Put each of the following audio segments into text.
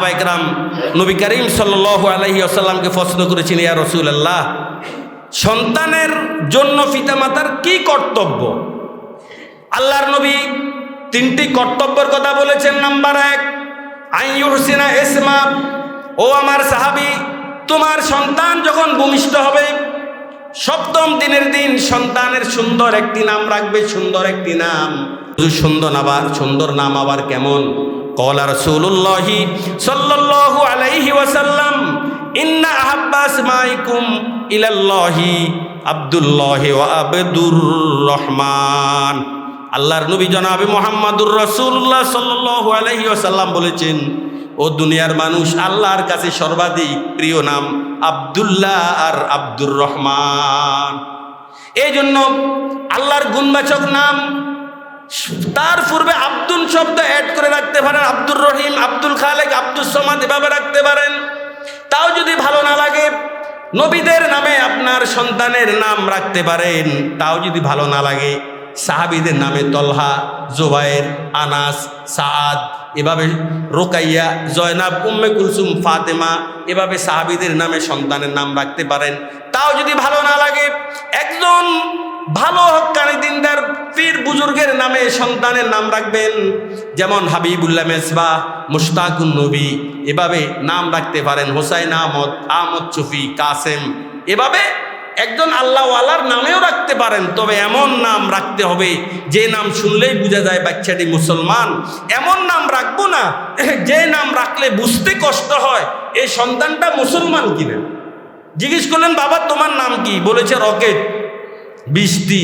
সাহাবা একরাম নবী করিম সাল্লাহ আলহি আসাল্লামকে প্রশ্ন করেছেন ইয়া রসুল আল্লাহ সন্তানের জন্য পিতামাতার কি কর্তব্য? আল্লাহর নবী তিনটি কর্তব্যের কথা বলেছেন। নাম্বার এক আইয়ুহসিনা ইসমা ও আমার সাহাবি, তোমার সন্তান যখন ভূমিষ্ঠ হবে, সপ্তম দিনের দিন সন্তানের সুন্দর একটি নাম রাখবে, সুন্দর একটি নাম। সুন্দর আবার, সুন্দর নাম আবার কেমন? কলা রসুল্লাহি সাল্লাল্লাহু আলাইহি ওয়াসাল্লাম ইন্না আহাব্বাস মাইকুম ইলাল্লাহি আব্দুল্লাহ ওয়া আবদুর রহমান আল্লাহর নবী জনাবে মোহাম্মদুর রসুল্লাহ সাল্লাল্লাহু আলাইহি ওয়াসাল্লাম বলেছেন, ও দুনিয়ার মানুষ, আল্লাহর কাছে সর্বাধিক প্রিয় নাম আব্দুল্লাহ আর আব্দুর রহমান। এই জন্য আল্লাহর গুণবাচক নাম তার পূর্বে আব্দুল শব্দ অ্যাড করে রাখতে পারেন, আব্দুর রহিম, আব্দুল খালেক আব্দুল সমাদ এভাবে রাখতে পারেন। তাও যদি ভালো না লাগে, নবীদের নামে আপনার সন্তানের নাম রাখতে পারেন। তাও যদি ভালো না লাগে, সাহাবিদের নামে তলহা জোবায়ের আনাস সাদ এভাবে রোকাইয়া, জয়নাব, উম্মে কুলসুম, ফাতেমা, এভাবে সাহাবিদের নামে সন্তানের নাম রাখতে পারেন। তাও যদি ভালো না লাগে, একজন ভালো হকানি দিনদার পীর বুজুর্গের নামে সন্তানের নাম রাখবেন। যেমন হাবিবুল্লাহ মেসবা, মুশতাকুন নবী, এভাবে নাম রাখতে পারেন। হোসাইন আহমদ আহমদ চফি কাসেম, এভাবে একজন আল্লাহওয়ালার নামেও রাখতে পারেন। তবে এমন নাম রাখতে হবে, যে নাম শুনলেই বোঝা যায় বাচ্চাটি মুসলমান। এমন নাম রাখব না, যে নাম রাখলে বুঝতে কষ্ট হয়, এই সন্তানটা মুসলমান কিনা? জিজ্ঞেস করলেন, বাবা, তোমার নাম কি? বলেছে, রকেট। বৃষ্টি,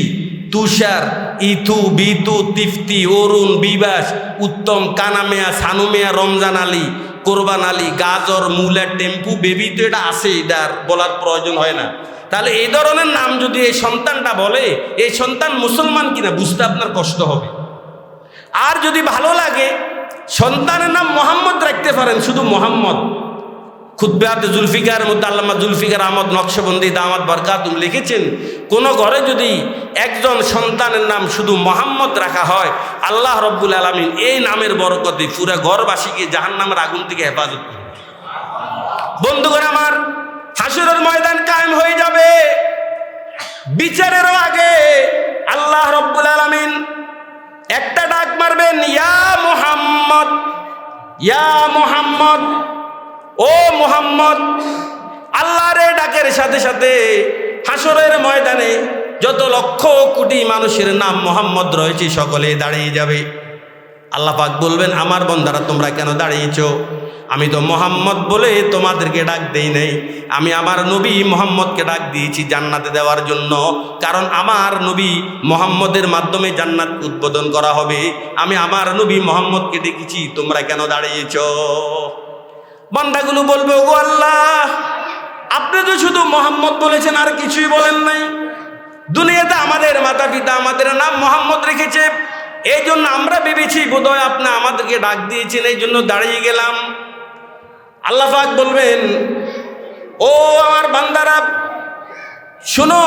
তুষার, ইথু, বিতু, তিফতি, অরুণ, বিবাস, উত্তম, কানামেয়া, সানুমেয়া, রমজান আলী, কোরবান আলী, গাজর, মুলা, টেম্পু, বেবি, তো এটা আছে এটার বলার প্রয়োজন হয় না। তাহলে এই ধরনের নাম যদি এই সন্তানটা বলে, এই সন্তান মুসলমান কিনা, বুঝতে আপনার কষ্ট হবে। আর যদি ভালো লাগে, সন্তানের নাম মোহাম্মদ রাখতে পারেন, শুধু মোহাম্মদ। খুদ্াত জুলফিকার মধ্যে আল্লামা জুলফিকার আহমদ নকশবন্দি দামাত বরকাতুম লিখেছেন, কোন ঘরে যদি একজন সন্তানের নাম শুধু মোহাম্মদ রাখা হয়, আল্লাহ রব্বুল আলমিন এই নামের বরকতে পুরা ঘরবাসীকে জাহান নামের আগুন থেকে হেফাজত করবে। বন্ধুগণ আমার, হাসুরের ময়দান কায়েম হয়ে যাবে। বিচারেরও আগে আল্লাহ রব্বুল আলমিন একটা ডাক মারবেন, ইয়া মোহাম্মদ ইয়া মোহাম্মদ। ও মোহাম্মদ, আল্লাহর ডাকের সাথে সাথে হাসরের ময়দানে যত লক্ষ কোটি মানুষের নাম মোহাম্মদ রয়েছে, সকলে দাঁড়িয়ে যাবে। আল্লাহ পাক বলবেন, আমার বন্ধারা তোমরা কেন দাঁড়িয়েছ? আমি তো মোহাম্মদ বলে তোমাদেরকে ডাক দেই নাই। আমি আমার নবী মোহাম্মদকে ডাক দিয়েছি জান্নাতে দেওয়ার জন্য। কারণ আমার নবী মোহাম্মদের মাধ্যমে জান্নাত উদ্বোধন করা হবে। আমি আমার নবী মোহাম্মদকে ডেকেছি তোমরা কেন দাঁড়িয়েছ? বান্দাগুলো বলবে ও আল্লাহ, আপনি তো শুধু মোহাম্মদ বলেছেন, আর কিছুই বলেন নাই। দুনিয়াতে আমাদের মাতা পিতা আমাদের নাম মোহাম্মদ রেখেছে। এই জন্য আমরা ভেবেছি, বোধহয় আপনি আমাদেরকে ডাক দিয়েছেন, এই জন্য দাঁড়িয়ে গেলাম। আল্লাহ পাক বলবেন, ও আমার বান্দারা, শুনো,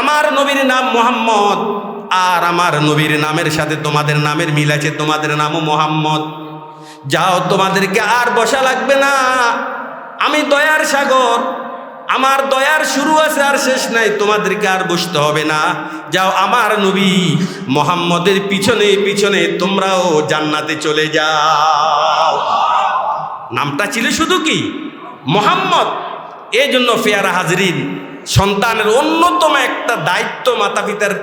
আমার নবীর নাম মোহাম্মদ, আর আমার নবীর নামের সাথে তোমাদের নামের মিল আছে, তোমাদের নামও মোহাম্মদ। যাও, তোমাদেরকে আর বসা লাগবে না। আমি দয়ার সাগর, আমার দয়ার শুরু আছে আর শেষ নাই, তোমাদেরকে আর বসতে হবে না। যাও, আমার নবী মোহাম্মদের পিছনে পিছনে তোমরাও জান্নাতে চলে যাও। নামটা ছিল শুধু কি? মোহাম্মদ। এই জন্য ফেয়ারা হাজরিন, সন্তানের অন্যতম একটা দায়িত্ব মাতা পিতার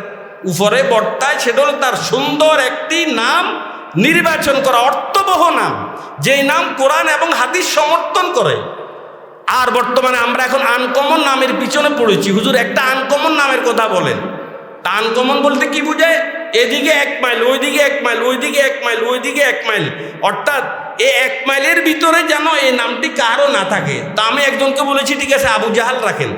উপরে বর্তায়, সেটা হলো তার সুন্দর একটি নাম নির্বাচন করা অর্থবহ নাম, যেই নাম কোরআন এবং হাদিস সমর্থন করে। আর বর্তমানে আমরা এখন আনকমন নামের পিছনে পড়েছি। হুজুর, একটা আনকমন নামের কথা বলেন। তা আনকমন বলতে কি বুঝায়? এদিকে এক মাইল, ওইদিকে এক মাইল, ওইদিকে এক মাইল, ওইদিকে এক মাইল। অর্থাৎ এই এক মাইলের ভিতরে যেন এই নামটি কারও না থাকে। তা আমি একজনকে বলেছি, ঠিক আছে, আবু জাহাল রাখেন।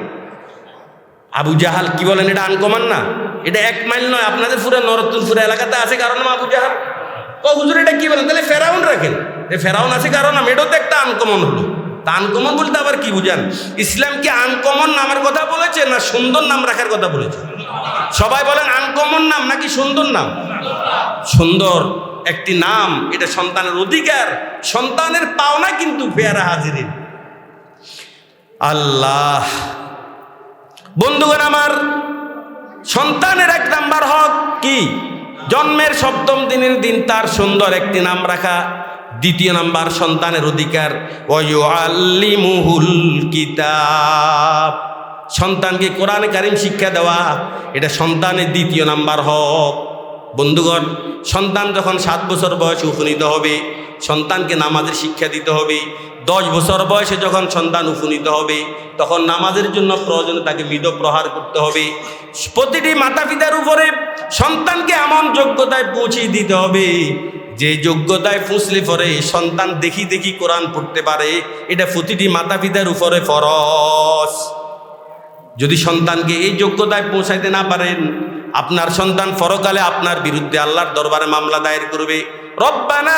আবু জাহাল কি বলেন? এটা আনকমন না? এটা এক মাইল নয়, আপনাদের পুরো নরতুলপুরা এলাকাতে আছে। কারণ আবু জাহাল? ও হুজুর, এটা কি বলেন তাহলে ফেরাউন রাখেন। এ ফেরাউন আছে কারণ নাম এটাও তো একটা আনকমন হলো। তা আনকমন বলতে আবার কি বুঝান? ইসলাম কি আনকমন নামের কথা বলেছে না সুন্দর নাম রাখার কথা বলেছে? সবাই বলেন আনকমন নাম নাকি সুন্দর নাম? সুন্দর একটি নাম, এটা সন্তানের অধিকার। সন্তানের পাওনা কিন্তু পেয়ারা হাজিরিন আল্লাহ। বন্ধুগণ আমার, সন্তানের এক নাম্বার হক কি? জন্মের সপ্তম দিনের দিন তার সুন্দর একটি নাম রাখা। দ্বিতীয় নাম্বার, সন্তানের অধিকার। আল্লিমুহুল কিতাব। সন্তানকে কোরআন কারিম শিক্ষা দেওয়া, এটা সন্তানের দ্বিতীয় নাম্বার হক। বন্ধুগণ, সন্তান যখন সাত বছর বয়সে উপনীত হবে সন্তানকে নামাজের শিক্ষা দিতে হবে। দশ বছর বয়সে যখন সন্তান উপনীত হবে, তখন নামাজের জন্য প্রয়োজনে তাকে মৃদ প্রহার করতে হবে। প্রতিটি মাতা পিতার উপরে সন্তানকে এমন যোগ্যতায় পৌঁছিয়ে দিতে হবে, যে যোগ্যতায় ফুসলে পরে সন্তান দেখি দেখি কোরআন পড়তে পারে। এটা প্রতিটি মাতা পিতার উপরে ফরস যদি সন্তানকে এই যোগ্যতায় পৌঁছাইতে না পারেন, আপনার সন্তান ফরকালে আপনার বিরুদ্ধে আল্লাহর দরবারে মামলা দায়ের করবে। রব্বানা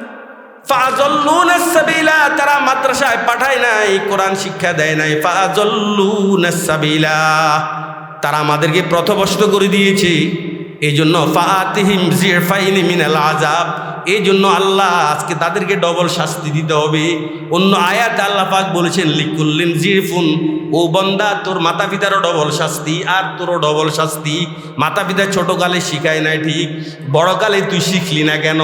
সাবিলা, তারা মাদ্রাসায় পাঠায় নাই, কোরআন শিক্ষা দেয় নাই। সাবিলা, তারা আমাদেরকে প্রথভষ্ট করে দিয়েছে। এই জন্য ফাতিহিম জিরফাইনি মিনাল আজাব এই জন্য আল্লাহ আজকে তাদেরকে ডবল শাস্তি দিতে হবে। অন্য আয়াত আল্লাহ পাক বলেছেন, লিকুল্লিন জিরফুন ও বন্দা, তোর মাতা পিতারও ডবল শাস্তি, আর তোরও ডবল শাস্তি। মাতা পিতা ছোটকালে শিখায় নাই ঠিক, বড়কালে তুই শিখলি না কেন?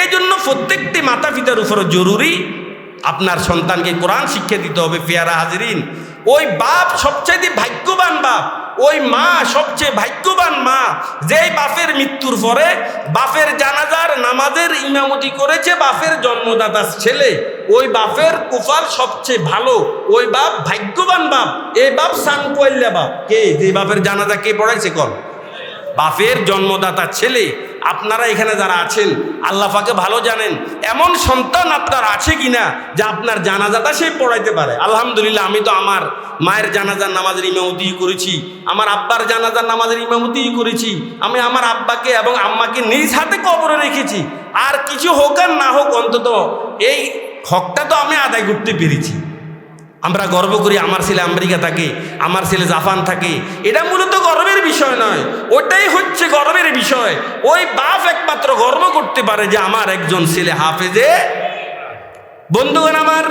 এই জন্য প্রত্যেকটি মাতা পিতার উপরে জরুরি আপনার সন্তানকে কোরআন শিক্ষা দিতে হবে, পেয়ারা হাজরিন। ওই বাপ সবচেয়ে ভাগ্যবান বাপ, ওই মা সবচেয়ে ভাগ্যবান মা, যেই বাপের মৃত্যুর পরে বাপের জানাজার নামাজের ইমামতি করেছে, বাপের জন্মদাতা ছেলে, ওই বাপের কুফার সবচেয়ে ভালো, ওই বাপ ভাগ্যবান বাপ, এই বাপ সান কইল্লা বাপ। কে? যে বাপের জানাজা কে পড়াইছে কর বাপের জন্মদাতা ছেলে আপনারা এখানে যারা আছেন, আল্লাহ পাকে ভালো জানেন, এমন সন্তান আপনার আছে কিনা যে আপনার জানাজাটা সে পড়াইতে পারে? আলহামদুলিল্লাহ, আমি তো আমার মায়ের জানাজার নামাজের ইমামতি করেছি, আমার আব্বার জানাজার নামাজের ইমামতি করেছি, আমি আমার আব্বাকে এবং আম্মাকে নিজ হাতে কবরে রেখেছি। আর কিছু হোক আর না হোক, অন্তত এই হকটা তো আমি আদায় করতে পেরেছি। আমরা গর্ব করি আমার ছেলে আমেরিকা থাকে, আমার ছেলে জাপান থাকে। এটা মূলত গর্বের বিষয় নয়, ওটাই হচ্ছে গর্বের বিষয়। ওই বাপ একমাত্র গর্ব করতে পারে যে আমার একজন ছেলে হাফেজে। বন্ধুগণ আমার,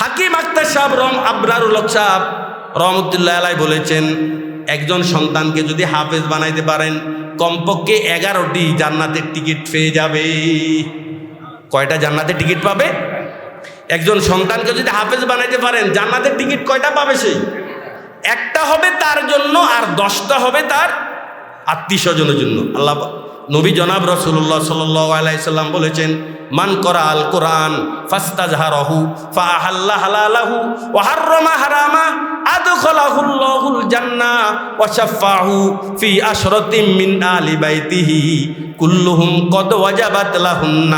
হাকিম আক্তার সাহেব রম, আবরারুল সাহেব রহমতুল্লাহ আলাই বলেছেন, একজন সন্তানকে যদি হাফেজ বানাইতে পারেন, কমপক্ষে এগারোটি জান্নাতের টিকিট পেয়ে যাবে। কয়টা জান্নাতের টিকিট পাবে? একজন সন্তানকে যদি হাফেজ বানাইতে পারেন, জান্নাতের টিকিট কয়টা পাবে সেই? একটা হবে তার জন্য আর দশটা হবে তার আত্মীয় স্বজনের জন্য। আল্লাহ নবী জনাব রসুল্লাহ সাল্লাম বলেছেন মান করা আল কোরআন ফাস্তা জাহারহু ফাহাল্লা হালালাহু ও হাররমা হারামা, আদখলাহুল্লাহুল জান্নাহ ওয়া শাফাহু ফি আশরাতিম মিন আলি বাইতিহি, কুল্লুহুম কদ ওয়াজাবাত লাহুন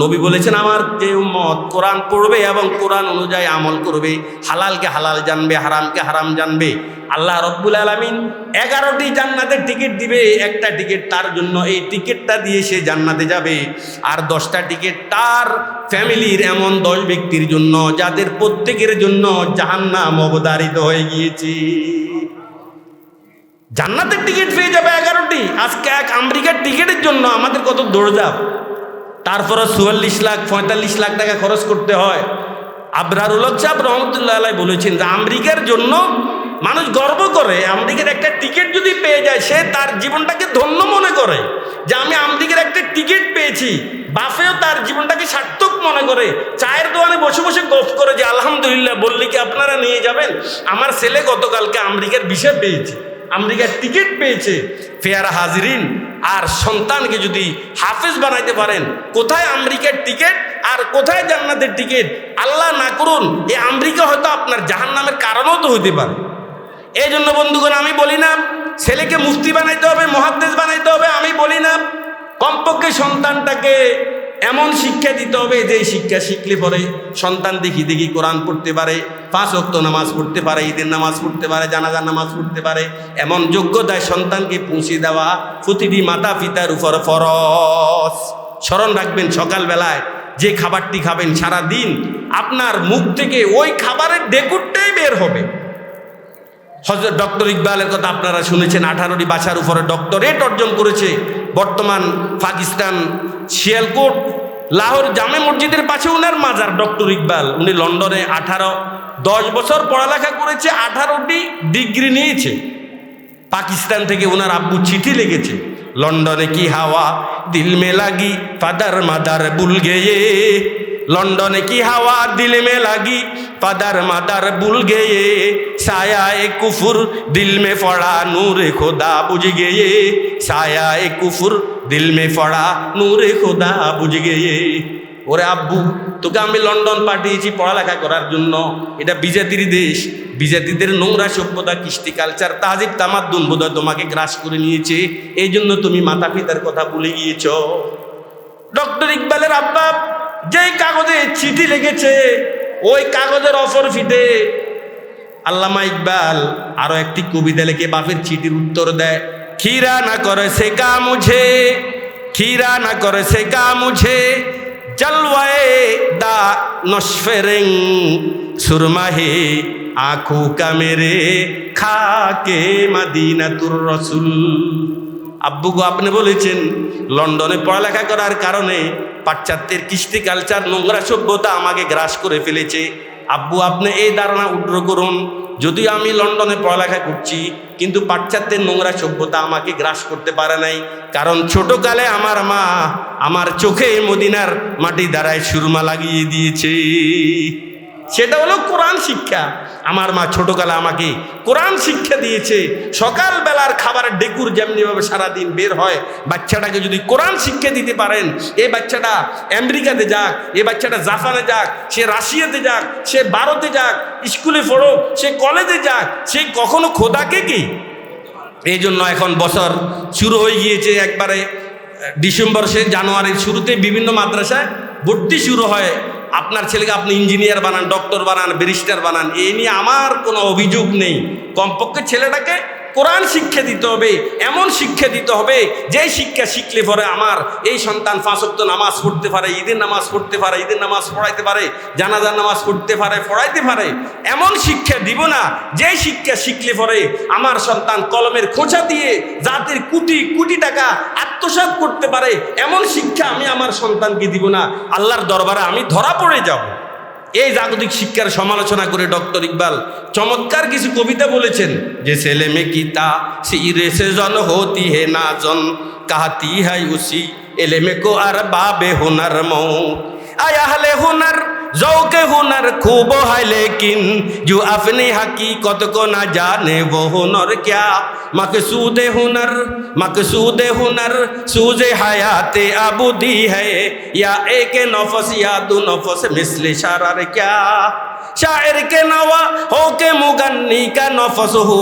নবী বলেছেন, আমার যে উম্মত কোরআন পড়বে এবং কোরআন অনুযায়ী আমল করবে। হালালকে হালাল জানবে, হারামকে হারাম জানবে। আল্লাহ রব্বুল আলমিন এগারোটি জান্নাতের টিকিট দিবে। একটা টিকিট তার জন্য, এই টিকিটটা দিয়ে সে জান্নাতে যাবে। আর দশটা টিকিট তার ফ্যামিলির এমন দশ ব্যক্তির জন্য যাদের প্রত্যেকের জন্য জাহান্নাম অবদারিত হয়ে গিয়েছি। জান্নাতের টিকিট পেয়ে যাবে এগারোটি। আজকে এক আমেরিকার টিকিটের জন্য আমাদের কত দৌড়জাপ তারপরে চুয়াল্লিশ লাখ, পঁয়তাল্লিশ লাখ টাকা খরচ করতে হয়। আবরারুল সাহেব রহমতুল্লাহ বলেছেন যে আমেরিকার জন্য মানুষ গর্ব করে, আমেরিকার একটা টিকিট যদি পেয়ে যায়, সে তার জীবনটাকে ধন্য মনে করে যে আমি আমেরিকার একটা টিকিট পেয়েছি। বাফেও তার জীবনটাকে সার্থক মনে করে, চায়ের দোকানে বসে বসে গপ করে যে, আলহামদুলিল্লাহ, বললি কি আপনারা নিয়ে যাবেন? আমার ছেলে গতকালকে আমেরিকার বিষয় পেয়েছে, আমেরিকার টিকিট পেয়েছে, ফেয়ার হাজিরিন, আর সন্তানকে যদি হাফেজ বানাইতে পারেন, কোথায় আমেরিকার টিকিট আর কোথায় জান্নাতের টিকিট? আল্লাহ না করুন এই আমেরিকা হয়তো আপনার জাহান নামের কারণও তো হতে পারে। এই জন্য বন্ধুগণ, আমি বলি না, ছেলেকে মুফতি বানাইতে হবে, মহাদ্দেশ বানাইতে হবে, আমি বলি না কমপক্ষে সন্তানটাকে এমন শিক্ষা দিতে হবে যে শিক্ষা শিখলে পরে সন্তান দেখি দেখি কোরআন পড়তে পারে, পাঁচ অক্ত নামাজ পড়তে পারে, ঈদের নামাজ পড়তে পারে, জানাজার নামাজ পড়তে পারে, এমন যোগ্যতায় সন্তানকে পৌঁছে দেওয়া প্রতিটি মাতা পিতার উপর ফরস স্মরণ রাখবেন সকালবেলায়, যে খাবারটি খাবেন সারা দিন আপনার মুখ থেকে ওই খাবারের ডেকুরটাই বের হবে। হজরত ডক্টর ইকবালের কথা আপনারা শুনেছেন, আঠারোটি বাসার উপরে ডক্টরেট অর্জন করেছে। বর্তমান পাকিস্তান, শিয়ালকোট, লাহোর জামে মসজিদের পাশে ওনার মাজার, ডক্টর ইকবাল। উনি লন্ডনে আঠারো, দশ বছর পড়ালেখা করেছে, আঠারোটি ডিগ্রি নিয়েছে। পাকিস্তান থেকে ওনার আব্বু চিঠি লেগেছে লন্ডনে কি হাওয়া, দিল মে লাগি, ফাদার মাদার বুল গেয়ে লন্ডনে কি হাওয়া দিল মে লাগি? ফাদার মাদার বুল গেয়ে সায়া এ কুফুর দিল মে ফড়া নূরে খোদা বুঝ গেয়ে সায়া এ কুফুর দিল মে ফড়া নূরে খোদা বুঝ গেয়ে। ওরে আব্বু, তোকে আমি লন্ডন পাঠিয়েছি পড়ালেখা করার জন্য। এটা বিজাতির দেশ। বিজাতিদের নোংরা সভ্যতা, কৃষ্টি কালচার, তাজিব তামাদ্দুন বোধহয় তোমাকে গ্রাস করে নিয়েছে। এই জন্য তুমি মাতা পিতার কথা ভুলে গিয়েছ। ডক্টর ইকবালের আব্বা যেই কাগজে চিঠি লেগেছে ওই কাগজের অফর ফিটে আল্লামা ইকবাল আরও একটি কবিতা লিখে বাপের চিঠির উত্তর দেয়। খিরা না করে সে কা মুঝে খিরা না করে সে কা মুঝে, জলওয়ায়ে দা নশফেরেং সুরমাহে আঁখু কা মেরে খাকে মাদিনাতুর রসুল। আব্বু আপনি বলেছেন, লন্ডনে পড়ালেখা করার কারণে পাশ্চাত্যের কৃষ্টি কালচার, নোংরা সভ্যতা আমাকে গ্রাস করে ফেলেছে। আব্বু, আপনি এই ধারণা উগ্র করুন। যদিও আমি লন্ডনে পড়ালেখা করছি, কিন্তু পাশ্চাত্যের নোংরা সভ্যতা আমাকে গ্রাস করতে পারে নাই। কারণ ছোটকালে আমার মা আমার চোখে মদিনার মাটি দ্বারায় সুরমা লাগিয়ে দিয়েছে। সেটা হলো কোরআন শিক্ষা। আমার মা ছোটকালে আমাকে কোরআন শিক্ষা দিয়েছে। সকালবেলার খাবারের ডেকুর যেমনিভাবে সারাদিন বের হয়, বাচ্চাটাকে যদি কোরআন শিক্ষা দিতে পারেন এই বাচ্চাটা আমেরিকাতে যাক এই বাচ্চাটা জাপানে যাক, সে রাশিয়াতে যাক, সে ভারতে যাক, স্কুলে পড়ুক সে কলেজে যাক, সে কখনো খোদাকে কি? এই জন্য এখন বছর শুরু হয়ে গিয়েছে একবারে ডিসেম্বর সে জানুয়ারির শুরুতে বিভিন্ন মাদ্রাসায় ভর্তি শুরু হয়। আপনার ছেলেকে আপনি ইঞ্জিনিয়ার বানান, ডক্টর বানান, ব্যারিস্টার বানান, এ নিয়ে আমার কোনো অভিযোগ নেই। কমপক্ষে ছেলেটাকে কোরআন শিক্ষা দিতে হবে, এমন শিক্ষা দিতে হবে যে শিক্ষা শিখলে পরে আমার এই সন্তান ফাঁসক্ত নামাজ পড়তে পারে, ঈদের নামাজ পড়তে পারে, ঈদের নামাজ পড়াইতে পারে, জানাজার নামাজ পড়তে পারে, পড়াইতে পারে, এমন শিক্ষা দিব না যে শিক্ষা শিখলে পরে আমার সন্তান কলমের খোঁচা দিয়ে জাতির কোটি কোটি টাকা আত্মসাৎ করতে পারে, এমন শিক্ষা আমি আমার সন্তানকে দিব না। আল্লাহর দরবারে আমি ধরা পড়ে যাব। এই জাগতিক শিক্ষার সমালোচনা করে ডক্টর ইকবাল চমৎকার কিছু কবিতা বলেছেন। যে ছেলে মে কিতা সিরে সে জন হতি হে না জন, কাহাতি হাই উসি? এলেমে কো আর বাবে হুনার মৌ। আয়াহলে হুনার জৌকে হুনার খুব হয় লেকিন जो अपनी हकीकत को ना जाने वो हुनर क्या मकसूद हुनर मकसूद हुनर सूझ हयात अबूदी है या एक नफस या दो नफस मिसल शरार क्या शायर के नवा हो के मुगन्नी का नफस हो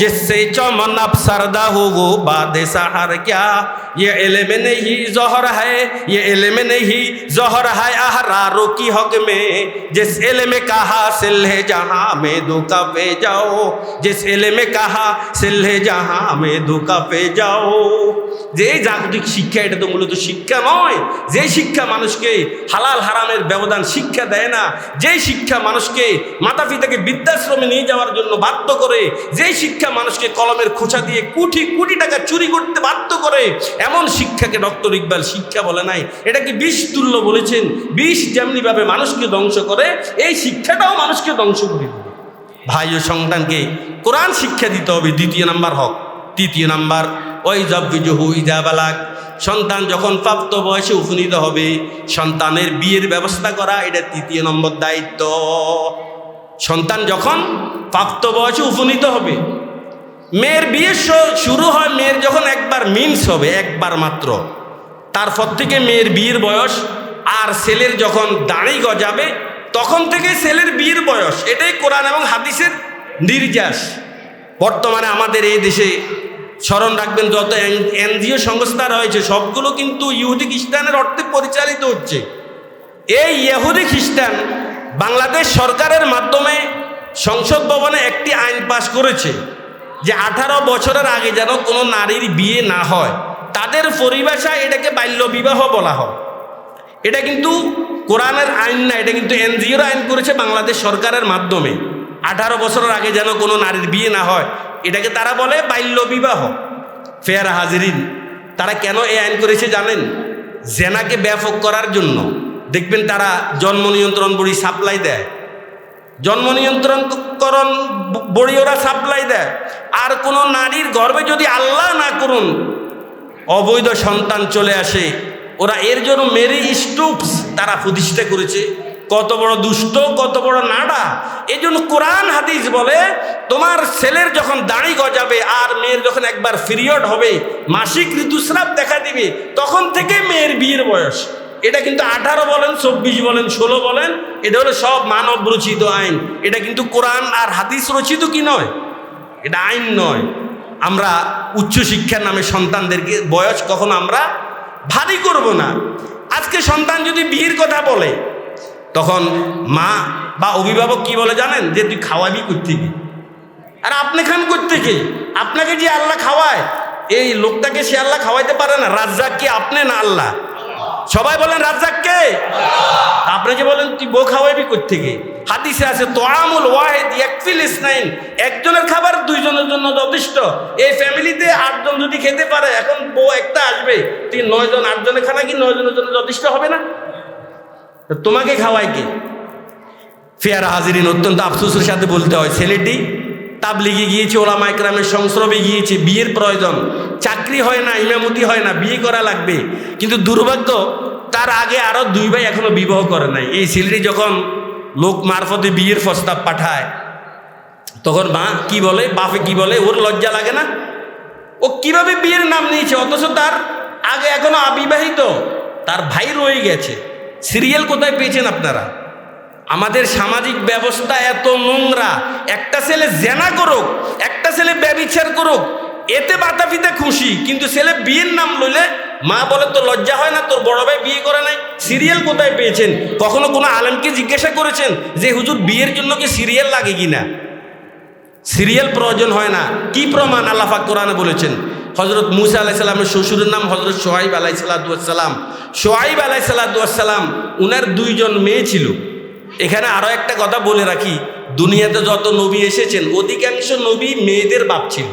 जिससे चमन अफसरदा हो वो बाद सहार क्या ये इल्म नहीं जहर है ये इल्म नहीं जहर है अहरारों की हक में जिस इल्म का हासिल है जहाँ में धोखा पे जाओ जिस इल्म का हासिल है जहाँ में ধোকা পেয়ে যাও যে জাগতিক শিক্ষা এটা তো মূলত শিক্ষা নয় যে শিক্ষা মানুষকে হালাল হারামের ব্যবধান শিক্ষা দেয় না যে শিক্ষা মানুষকে মাতা পিতাকে বৃদ্ধাশ্রমে নিয়ে যাওয়ার জন্য বাধ্য করে যে শিক্ষা মানুষকে কলমের খোঁচা দিয়ে কোটি কোটি টাকা চুরি করতে বাধ্য করে এমন শিক্ষাকে ডক্টর ইকবাল শিক্ষা বলে নাই। এটাকে বিষ তুল্য বলেছেন? বিষ যেমনিভাবে মানুষকে ধ্বংস করে, এই শিক্ষাটাও মানুষকে ধ্বংস করে ভাই ও সন্তানকে কোরআন শিক্ষা দিতে হবে, দ্বিতীয় নাম্বার হক। তৃতীয় নাম্বার, ওই জব্বিজহু ইজাবালাক সন্তান যখন প্রাপ্ত বয়সে উপনীত হবে, সন্তানের বিয়ের ব্যবস্থা করা, এটা তৃতীয় নম্বর দায়িত্ব। সন্তান যখন প্রাপ্ত বয়সে উপনীত হবে মেয়ের বিয়ে শুরু হয় মেয়ের যখন একবার মিন্স হবে, একবার মাত্র। তারপর থেকে মেয়ের বিয়ের বয়স, আর ছেলের যখন দাঁড়ি গজাবে, তখন থেকে ছেলের বিয়ের বয়স। এটাই কোরআন এবং হাদিসের নির্যাস। বর্তমানে আমাদের এই দেশে, স্মরণ রাখবেন, যত এনজিও সংস্থা রয়েছে, সবগুলো কিন্তু ইহুদি খ্রিস্টানের অর্থে পরিচালিত হচ্ছে। এই ইহুদি খ্রিস্টান বাংলাদেশ সরকারের মাধ্যমে সংসদ ভবনে একটি আইন পাশ করেছে। যে আঠারো বছরের আগে যেন কোনো নারীর বিয়ে না হয়, তাদের পরিভাষায় এটাকে বাল্য বিবাহ বলা হয়। এটা কিন্তু কোরআনের আইন না, এটা কিন্তু এনজিওর আইন করেছে বাংলাদেশ সরকারের মাধ্যমে। আঠারো বছরের আগে যেন কোনো নারীর বিয়ে না হয়, এটাকে তারা বলে বাল্য বিবাহ ফেয়ার হাজিরিন, তারা কেন এই আইন করেছে জানেন? জেনাকে ব্যাপক করার জন্য। দেখবেন তারা জন্ম নিয়ন্ত্রণ বড়ি সাপ্লাই দেয়। জন্ম নিয়ন্ত্রণকরণ বড়ি ওরা সাপ্লাই দেয়। আর কোনো নারীর গর্ভে যদি আল্লাহ না করুন, অবৈধ সন্তান চলে আসে। ওরা এর জন্য মেরি স্টুপস তারা প্রতিষ্ঠা করেছে। কত বড় দুষ্ট, কত বড় নাডা। এই জন্য কোরআন হাদিস বলে, তোমার ছেলের যখন দাড়ি গজাবে আর মেয়ের যখন একবার পিরিয়ড হবে, মাসিক ঋতুস্রাব দেখা দিবে, তখন থেকে মেয়ের বিয়ের বয়স। এটা কিন্তু আঠারো বলেন, চব্বিশ বলেন, ষোলো বলেন, এটা হলো সব মানব রচিত আইন। এটা কিন্তু কোরআন আর হাদিস রচিত কি নয়? এটা আইন নয়। আমরা উচ্চশিক্ষার নামে সন্তানদেরকে, বয়স কখনো আমরা ভারী করব না। আজকে সন্তান যদি বিয়ের কথা বলে, তখন মা বা অভিভাবক কি বলে জানেন? যে, তুই খাওয়াবি করতে আর আপনি খান করতে কে আপনাকে যে আল্লাহ খাওয়ায়, এই লোকটাকে সে আল্লাহ খাওয়াইতে পারে না। রাজ্জাক কি আপনি না আল্লাহ? সবাই বলেন রাজ্জাককে? আপনি যে বলেন তুই বউ খাওয়াবি থেকে হাদিসে আছে তোয়ামুল ওয়াহেদ একফিল ইসনাইন একজনের খাবার দুইজনের জন্য যথেষ্ট। এই ফ্যামিলিতে আটজন যদি খেতে পারে এখন বউ একটা আসবে। তুই নয়জন আটজনের খানা কি নয়জনের জন্য যথেষ্ট হবে না? তো তোমাকে খাওয়ায় কি? ফেয়ার হাজিরিন অত্যন্ত আফসোসের সাথে বলতে হয় ছেলেটি তাবলিগে গিয়েছে, ওলামা একরামের সংস্রবে গিয়েছে, বিয়ের প্রয়োজন। চাকরি হয় না, ইমামতি হয় না, বিয়ে করা লাগবে। কিন্তু দুর্ভাগ্য, তার আগে আরও দুই ভাই এখনও বিবাহ করে নাই। এই ছেলেটি যখন লোক মারফতে বিয়ের প্রস্তাব পাঠায়, তখন মা কি বলে, বাপে কি বলে, ওর লজ্জা লাগে না? ও কীভাবে বিয়ের নাম নিয়েছে? অথচ তার আগে এখনও অবিবাহিত। তার ভাই রয়ে গেছে। সিরিয়াল কোথায় পেয়েছেন আপনারা? আমাদের সামাজিক ব্যবস্থা এত নোংরা। একটা ছেলে জেনা করুক, একটা ছেলে ব্যবিচার করুক, এতে বাতাফিতে খুশি, কিন্তু ছেলে বিয়ের নাম লইলে মা বলে তো লজ্জা হয় না, তোর বড় ভাই বিয়ে করে নাই, সিরিয়াল কোথায় পেয়েছেন? কখনো কোনো আলেমকে জিজ্ঞাসা করেছেন যে, হুজুর, বিয়ের জন্য কি সিরিয়াল লাগে কি না? সিরিয়াল প্রয়োজন হয় না। কি প্রমাণ আল্লাহাক কোরআনে বলেছেন? হজরত মুসা আলাইসাল্লামের শ্বশুরের নাম হজরত সোহাইব আলাই সাল্লাদুয়াসাল্লাম সোহাইব আলাই সাল্লাদুয়াসাল্লাম উনার দুইজন মেয়ে ছিল। এখানে আরও একটা কথা বলে রাখি, দুনিয়াতে যত নবী এসেছেন, অধিকাংশ নবী মেয়েদের বাপ ছিল।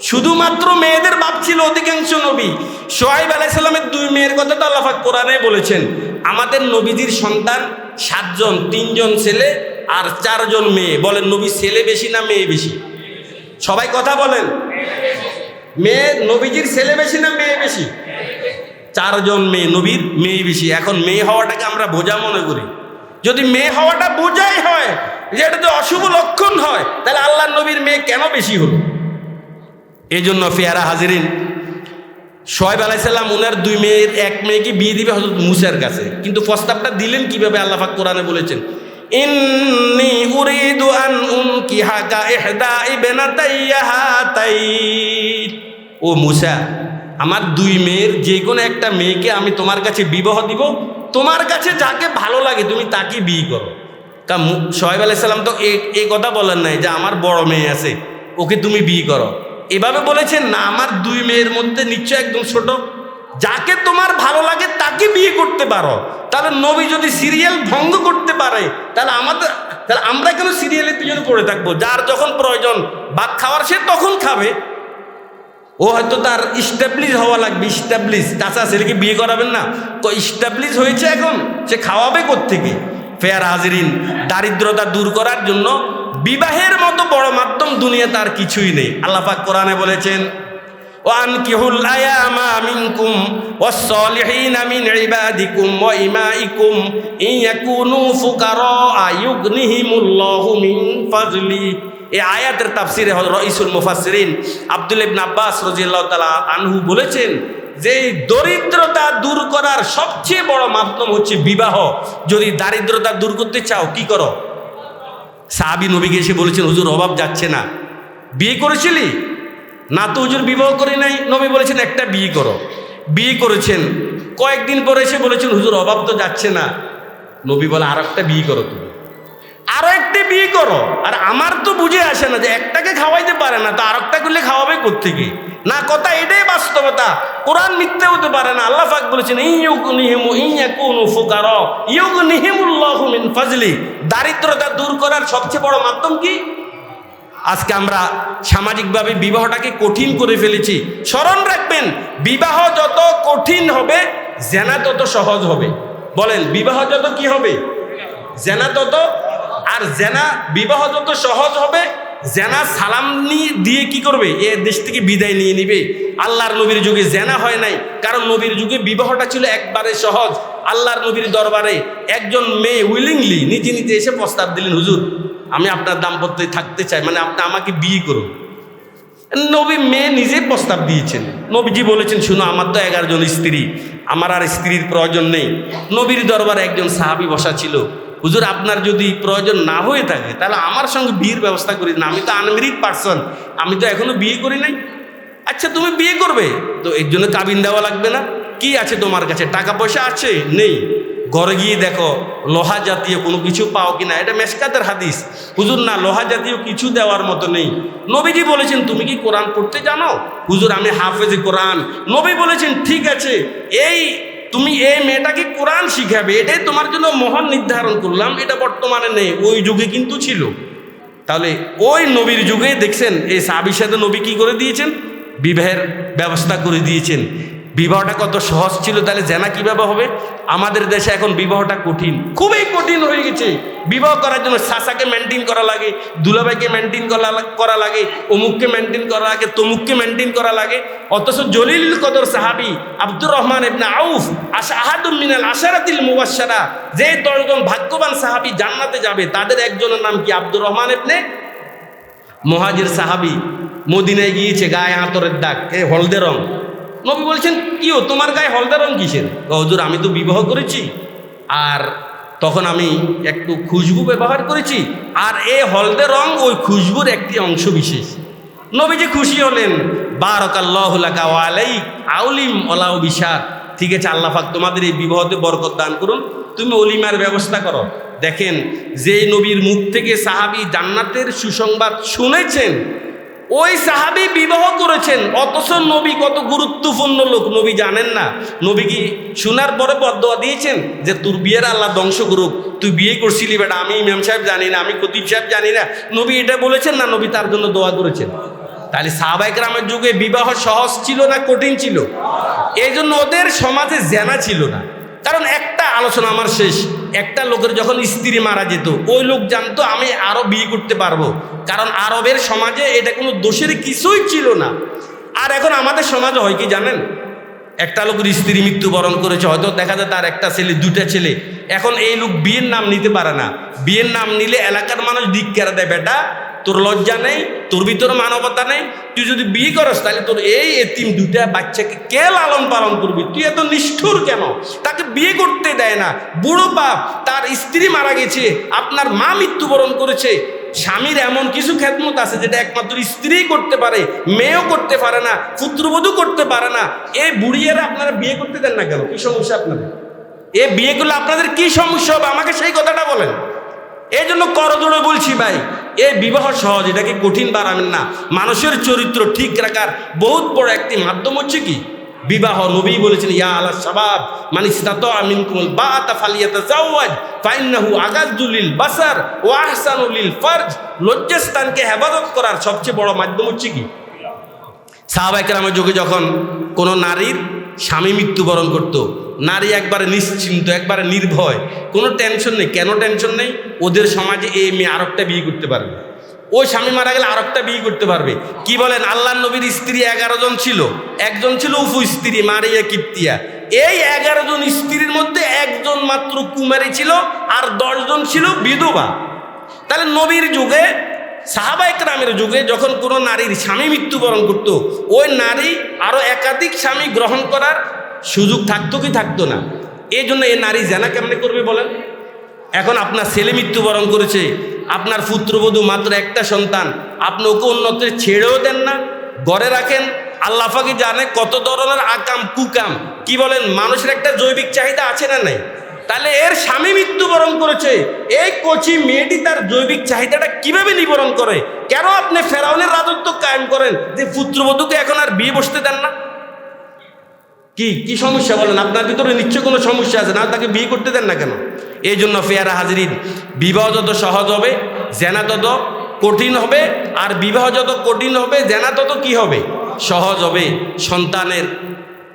শুধুমাত্র মেয়েদের বাপ ছিল অধিকাংশ নবী। সোহাইব আলাইসাল্লামের দুই মেয়ের কথা তো আল্লাহাক কোরআনে বলেছেন, আমাদের নবীজির সন্তান সাতজন, তিনজন ছেলে আর চারজন মেয়ে। বলেন, নবী ছেলে বেশি না মেয়ে বেশি? সবাই কথা বলেন। মেয়ে, নবীজির ছেলে বেশি না মেয়ে বেশি? চারজন মেয়ে, নবীর মেয়ে বেশি। এখন মেয়ে হওয়াটাকে আমরা বোঝা মনে করি। যদি মেয়ে হওয়াটা বোঝাই হয়, যে এটা তো অশুভ লক্ষণ হয়, তাহলে আল্লাহ নবীর মেয়ে কেন বেশি হলো? এই জন্য ফেয়ারা হাজিরিন সোহেব আলাইসাল্লাম উনার দুই মেয়ের এক মেয়েকে বিয়ে দিবে হজরত মুসার কাছে। কিন্তু প্রস্তাবটা দিলেন কীভাবে? আল্লাহাক কোরআনে বলেছেন আন ও মুসা, আমার দুই মেয়ের যে কোনো একটা মেয়েকে আমি তোমার কাছে বিবাহ দিব তোমার কাছে যাকে ভালো লাগে তুমি তাকে বিয়ে করো। কা সোহেব আলাইসাল্লাম তো এই কথা বলেন নাই যে আমার বড় মেয়ে আছে, ওকে তুমি বিয়ে করো। এভাবে বলেছেন না, আমার দুই মেয়ের মধ্যে নিশ্চয় একদম ছোট। যাকে তোমার ভালো লাগে তাকে বিয়ে করতে পারো। তাহলে নবী যদি সিরিয়াল ভঙ্গ করতে পারে, তাহলে আমাদের তাহলে আমরা কেন সিরিয়ালের পিছনে পড়ে থাকব? যার যখন প্রয়োজন, ভাত খাওয়ার সে তখন খাবে। ও হয়তো তার ইস্টাবলিশ হওয়া লাগবে ইস্টাবলিশ চাচা ছেলেকে বিয়ে করাবেন না তো ইস্টাবলিশ হয়েছে এখন সে খাওয়াবে কোথেকে ফেয়ার হাজিরিন দারিদ্রতা দূর করার জন্য বিবাহের মতো বড় মাধ্যম দুনিয়া তার কিছুই নেই আল্লাপাক কোরআনে বলেছেন وأنكحوا الأيام منكم والصالحين من عبادكم وإمائكم إن يكونوا فقراء يغنيهم الله من فضله এই আয়াতের তাফসিরে রইসুল মুফাসসিরিন আব্দুল ইবনে আব্বাস রাদিয়াল্লাহু তাআলা আনহু বলেছেন যে দরিদ্রতা দূর করার সবচেয়ে বড় মাধ্যম হচ্ছে বিবাহ। যদি দারিদ্রতা দূর করতে চাও, কি করো? সাহাবি নবীকে এসে বলেছেন, হুজুর, অভাব যাচ্ছে না। বিয়ে করেছিলি? না তো, হুজুর, বিবাহ করি নাই। নবী বলেছেন, একটা বিয়ে করো। বিয়ে করেছেন। কয়েকদিন পরে এসে বলেছেন, হুজুর, অভাব তো যাচ্ছে না। নবী বলে আর একটা বিয়ে করো তুমি। আরও একটা বিয়ে করো। আর আমার তো বুঝে আসে না যে একটাকে খাওয়াইতে পারে না, তো আর একটা করলে খাওয়াবে কোথেকে না, কথা এটাই বাস্তবতা। কোরআন মিথ্যে হতে পারে না। আল্লাহ পাক বলেছেন ফাজলি। দারিদ্রতা দূর করার সবচেয়ে বড় মাধ্যম কি? আজকে আমরা সামাজিকভাবে বিবাহটাকে কঠিন করে ফেলেছি। স্মরণ রাখবেন, বিবাহ যত কঠিন হবে, জেনা তত সহজ হবে। বলেন, বিবাহ যত কি হবে? জেনা তত আর জেনা বিবাহ যত সহজ হবে, জেনা সালাম নিয়ে দিয়ে কি করবে? এ দেশ থেকে বিদায় নিয়ে নিবে। আল্লাহর নবীর যুগে জেনা হয় নাই, কারণ নবীর যুগে বিবাহটা ছিল একবারে সহজ। আল্লাহর নবীর দরবারে একজন মেয়ে উইলিংলি নিজে নিজে এসে প্রস্তাব দিলেন, হুজুর, আমি আপনার দাম্পত্যে থাকতে চাই মানে আপনি আমাকে বিয়ে করুন। নবী মেয়ে নিজে প্রস্তাব দিয়েছেন। নবীজি বলেছেন, শুনো, আমার তো এগারো জন স্ত্রী, আমার আর স্ত্রীর প্রয়োজন নেই। নবীর দরবারে একজন সাহাবি বসা ছিল। হুজুর, আপনার যদি প্রয়োজন না হয়ে থাকে, তাহলে আমার সঙ্গে বিয়ের ব্যবস্থা করি না আমি তো আনমেরিড পার্সন আমি তো এখনও বিয়ে করি নাই। আচ্ছা তুমি বিয়ে করবে? তো এর জন্য কাবিন দেওয়া লাগবে না। কি আছে তোমার কাছে? টাকা পয়সা আছে? নেই। ঘরে গিয়ে দেখো, লোহা জাতীয় কোনো কিছু পাও কিনা? এটা মেশকাতের হাদিস। হুজুর, না, লোহা জাতীয় কিছু দেওয়ার মতো নেই। নবীজি বলেছেন, তুমি কি কোরআন পড়তে জানো? হুজুর, আমি হাফেজে কোরআন। নবী বলেছেন, ঠিক আছে। এই তুমি এই মেয়েটাকে কোরআন শিখাবে, এটাই তোমার জন্য মহান নির্ধারণ করলাম, এটা বর্তমানে নেই, ওই যুগে কিন্তু ছিল। তাহলে ওই নবীর যুগে দেখছেন, এই সাবির সাথে নবী কি করে দিয়েছেন? বিবাহের ব্যবস্থা করে দিয়েছেন। বিবাহটা কত সহজ ছিল তাহলে জেনা কীভাবে হবে? আমাদের দেশে এখন বিবাহটা কঠিন, খুবই কঠিন হয়ে গেছে। বিবাহ করার জন্য শাসাকে মেনটেন করা লাগে, দুলাভাইকে মেনটেন করা লাগে, অমুককে মেনটেন করা লাগে, তমুককে মেনটেন করা লাগে। অথচ জলিল কদর সাহাবি আব্দুর রহমান ইবনে আউফ আশা আহাদুম মিনাল আশারাতিল মুবাশশারা, যে দশজন ভাগ্যবান সাহাবি জান্নাতে যাবে, তাদের একজনের নাম কি আব্দুর রহমান ইবনে? মহাজির সাহাবি, মদিনায় গিয়েছে গায়ে আতরের দাগ, এ হলদে রং। নবী বলছেন কি ও তোমার গায়ে হলদে রং কিসের? হজুর, আমি তো বিবাহ করেছি আর তখন আমি একটু খুশবু ব্যবহার করেছি আর এ হলদে রং ওই খুশবুর একটি অংশ বিশেষ। নবীজি খুশি হলেন বারকাল্লাহুলাকা ওয়ালাই আউলিম ওলাউ বিশার ঠিক আছে, আল্লাহ পাক তোমাদের এই বিবাহতে বরকত দান করুন। তুমি অলিমার ব্যবস্থা করো। দেখেন যে নবীর মুখ থেকে সাহাবি জান্নাতের সুসংবাদ শুনেছেন ওই সাহাবি বিবাহ করেছেন, অথচ নবী কত গুরুত্বপূর্ণ লোক, নবী জানেন না। নবী কি শোনার পরে বদোয়া দিয়েছেন? যে তোর বিয়ের আল্লাহ ধ্বংস করুক, তুই বিয়ে করছিলি বেটা, আমি ইমাম সাহেব জানি না, আমি খতিব সাহেব জানি না। নবী এটা বলেছেন না, নবী তার জন্য দোয়া করেছেন? তাহলে সাহাবাইক রামের যুগে বিবাহ সহজ ছিল না কঠিন ছিল? এই জন্য ওদের সমাজে জেনা ছিল না। কারণ একটা আলোচনা আমার শেষ। একটা লোকের যখন স্ত্রী মারা যেত, ওই লোক জানতো আমি আরও বিয়ে করতে পারব। কারণ আরবের সমাজে এটা কোনো দোষের কিছুই ছিল না। আর এখন আমাদের সমাজে হয় কি জানেন? একটা লোকের স্ত্রী মৃত্যুবরণ করেছে, হয়তো দেখা যায় তার একটা ছেলে দুটা ছেলে। এখন এই লোক বিয়ের নাম নিতে পারে না। বিয়ের নাম নিলে এলাকার মানুষ দিক কেড়ে দেয়, বেটা তোর লজ্জা নেই, তোর ভিতরে মানবতা নেই, তুই যদি বিয়ে করস, তাহলে তোর এই এতিম দুটা বাচ্চাকে কে লালন পালন করবি? তুই এত নিষ্ঠুর কেন? তাকে বিয়ে করতে দেয় না। বুড়ো বাপ, তার স্ত্রী মারা গেছে, আপনার মা মৃত্যুবরণ করেছে। স্বামীর এমন কিছু খেদমত আছে যেটা একমাত্র স্ত্রী করতে পারে, মেয়েও করতে পারে না, পুত্রবধূ করতে পারে না। এই বুড়িয়েরা আপনারা বিয়ে করতে দেন না কেন? কি সমস্যা আপনাদের? এ বিয়ে করলে আপনাদের কি সমস্যা হবে? আমাকে সেই কথাটা বলেন। এই জন্য করজোড়ে বলছি ভাই এই বিবাহ সহজ, এটাকে কঠিন বানাবেন না। মানুষের চরিত্র ঠিক রাখার বহুত বড় একটি মাধ্যম হচ্ছে কি? বিবাহ। নবী বলেছেন, ইয়া আলা সাবাব মানে মিনকুল বাতা ফালিয়াতা জাওয়াজ ফাইন্নাহু আগাজুলিল বাসার ও আহসানুলিল ফারজ। লজ্জাস্থানকে হেফাজত করার সবচেয়ে বড় মাধ্যম হচ্ছে কি? সাহাবাইকেরামের যুগে যখন কোনো নারীর স্বামী মৃত্যুবরণ করত। নারী একবারে নিশ্চিন্ত, একবারে নির্ভয়। কোনো টেনশন নেই। কেন টেনশন নেই? ওদের সমাজে এই মেয়ে আরেকটা বিয়ে করতে পারবে। ওই স্বামী মারা গেলে আরেকটা বিয়ে করতে পারবে। কি বলেন? আল্লাহ নবীর স্ত্রী এগারো জন ছিল। একজন ছিল উফু স্ত্রী, মারিয়া কিপ্তিয়া। এই এগারো জন স্ত্রীর মধ্যে একজন মাত্র কুমারী ছিল আর দশজন ছিল বিধবা। তাহলে নবীর যুগে সাহাবা একরামের যুগে যখন কোনো নারীর স্বামী মৃত্যুবরণ করত, ওই নারী আরও একাধিক স্বামী গ্রহণ করার সুযোগ থাকতো কি থাকতো না? এই জন্য এই নারী জেনা কেমনে করবে বলেন? এখন আপনার ছেলে মৃত্যুবরণ করেছে, আপনার পুত্রবধূ মাত্র একটা সন্তান, আপনি ওকে অন্যত্রে ছেড়েও দেন না গড়ে রাখেন, আল্লাহ ফাঁকি জানে কত ধরনের আকাম কুকাম। কি বলেন, মানুষের একটা জৈবিক চাহিদা আছে না নাই? তাহলে এর স্বামী মৃত্যুবরণ করেছে। এই কচি মেয়েটি তার জৈবিক চাহিদাটা কীভাবে নিবরণ করে? কেন আপনি ফেরাউনের রাজত্ব কায়েম করেন যে পুত্রবধূকে এখন আর বিয়ে বসতে দেন না? কি কি সমস্যা বলেন? আপনার ভিতরে নিশ্চয় কোনো সমস্যা আছে? না, তাকে বিয়ে করতে দেন না কেন? এই জন্য ফেয়ারা হাজিরিন, বিবাহ যত সহজ হবে, জেনা তত কঠিন হবে, আর বিবাহ যত কঠিন হবে, জেনা তত কি হবে? সহজ হবে। সন্তানের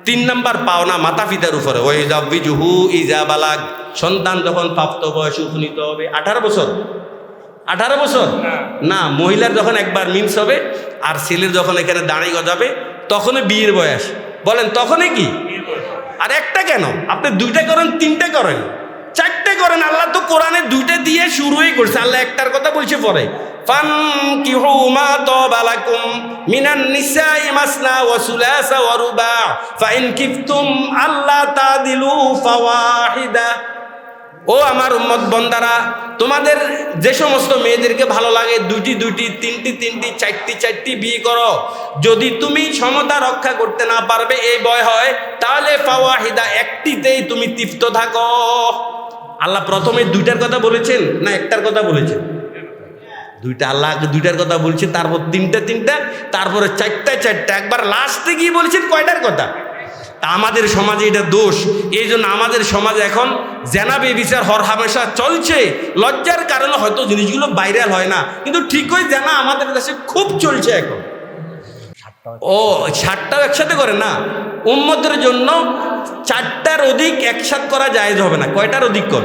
তিন নাম্বার পাওনা মাতা পিতার উপরে। জুহু ইজা বালাগ। সন্তান যখন প্রাপ্ত বয়সে উপনীত হবে আঠারো বছর? আঠারো বছর? না। মহিলার যখন একবার মিন্স হবে আর ছেলের যখন এখানে দাঁড়িয়ে গজাবে তখনই বিয়ের বয়স। বলেন তখনই কি? আর একটা কেন? আপনি দুইটা করেন তিনটা করেন। করেন, আল্লাহ তো কোরআনে দুইটা দিয়ে শুরুই করছে। আল্লাহ একটার কথা বলছে পরে ও আমার বন্দারা, তোমাদের যে সমস্ত মেয়েদেরকে ভালো লাগে দুটি দুটি তিনটি তিনটি, চারটি চারটি বিয়ে করো। যদি তুমি সমতা রক্ষা করতে না পারবে, এই বয় হয়, তাহলে ফাওয়াহিদা একটিতেই তুমি তৃপ্ত থাকো। আল্লাহ প্রথমে দুইটার কথা বলেছেন না একটার কথা বলেছেন? দুইটা আল্লাহ দুইটার কথা বলছেন, তারপর তিনটা তিনটা, তারপরে চারটা চারটা, একবার লাস্টে গিয়ে বলেছেন কয়টার কথা? তা আমাদের সমাজে এটা দোষ এই জন্য আমাদের সমাজে এখন জেনাবে বিচার হর হামেশা চলছে। লজ্জার কারণে হয়তো জিনিসগুলো ভাইরাল হয় না, কিন্তু ঠিকই জানা আমাদের দেশে খুব চলছে এখন। ও ষাটটাও একসাথে করে না? উম্মতের জন্য চারটার অধিক একসাথ করা যায় হবে না। কয়টার অধিক কর?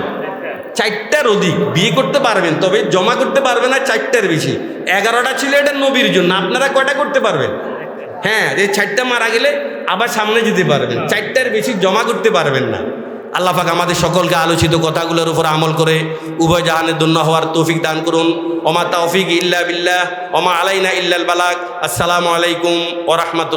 চারটার অধিক। বিয়ে করতে পারবেন, তবে জমা করতে পারবে না চারটার বেশি। এগারোটা ছিল এটা নবীর জন্য, আপনারা কয়টা করতে পারবেন? হ্যাঁ এই চারটা মারা গেলে আবার সামনে যেতে পারবেন। চারটার বেশি জমা করতে পারবেন না। আল্লাহ পাক আমাদের সকলকে আলোচিত কথাগুলোর উপর আমল করে উভয় জাহানের দন্য হওয়ার তৌফিক দান করুন। ওমা তৌফিক ইল্লা বিল্লাহ, ওমা আলাইনা ইল্লাল বালাক আসসালামু আলাইকুম ও রহমতুল্লাহ।